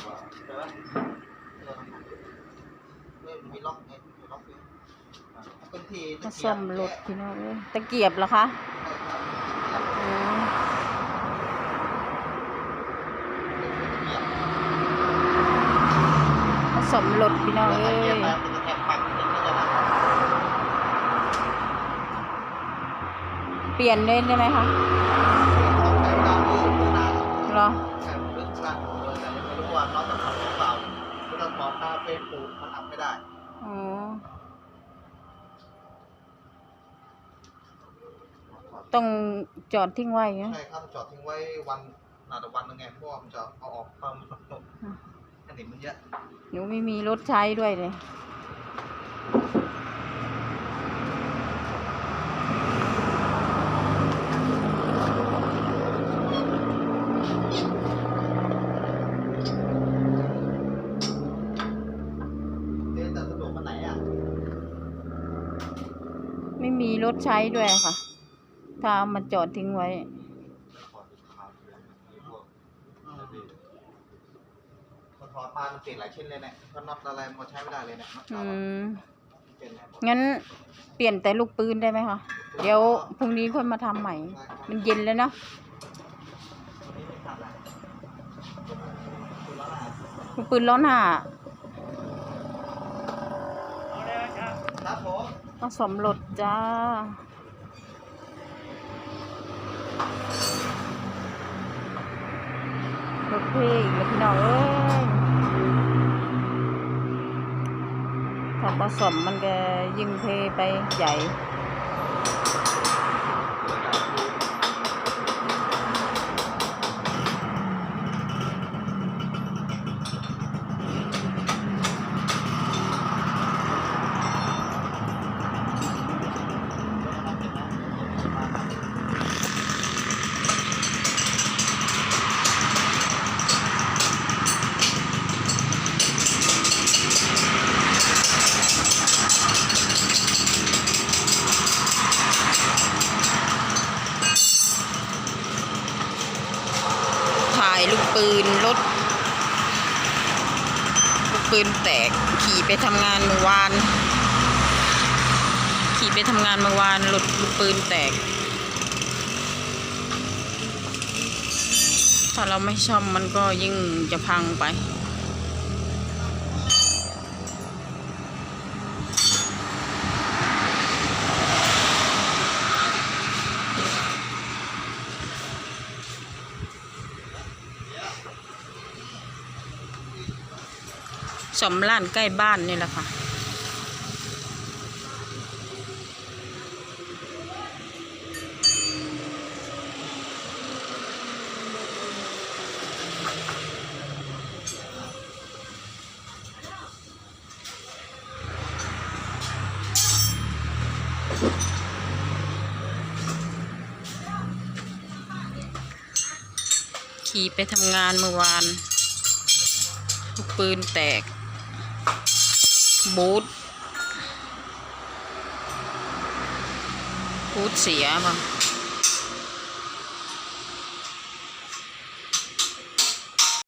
ใช่ไหมมีล็อกไงมีล็อกอยู่อะซ่อมรถพี่น้องเอ้ยตะเกียบเหรอคะอืมมาซ่อมรถพี่น้องเอ้ยแท็กปักนิดนึงนะเปลี่ยนเลยได้ไหมคะเหรอ เว่าน้องจะทำหรือเปล่าไม่ต้องขอค่าเฟซบุ๊กมันทำไม่ได้อ๋อต้องจอดทิ้งไว้นะใช่ครับจอดทิ้งไว้วันนาแต่วันหนึงไงเพราะว่ามันจะเอาออกเพิ่มอันนี้มันเยอะหนูไม่มีรถใช้ด้วยเลย เอ๊ะแต่สะดวกมันไหนอะ ไม่มีรถใช้ด้วยค่ะ ถ้าเอามาจอดทิ้งไว้ขอดูข่าวเดือนมีพวกมันถอดมามันเปลี่ยนหลายชิ้นเลยเนี่ยก็น็อตอะไรมันใช้ไม่ได้เลยเนี่ยน็อตอืเก่าอะม เปลี่ยนไหนหมดงั้นเปลี่ยนแต่ลูกปืนได้ไหมคะ เดี๋ยวพรุ่งนี้ค่อยมาทำใหม่ มันเย็นแล้วเนอะวันนี้ไม่ทำแล้วคุณละลายลูกปืนล้อหน้า ครับ ผสมรถจ้ารถเพลงแล้วพี่น้องเอ้ยถ้าผสมมันก็ยิ่งเทไปใหญ่ ถ่ายลูกปืนรถลูกปืนแตกขี่ไปทำงานเมื่อวาน ขี่ไปทำงานเมื่อวานรถลูกปืนแตก ถ้าเราไม่ซ่อมมันก็ยิ่งจะพังไป สมร้านใกล้บ้านนี่แหละค่ะ ขี่ไปทำงานเมื่อวานลูกปืนแตก บูทบูทเสียมั้ง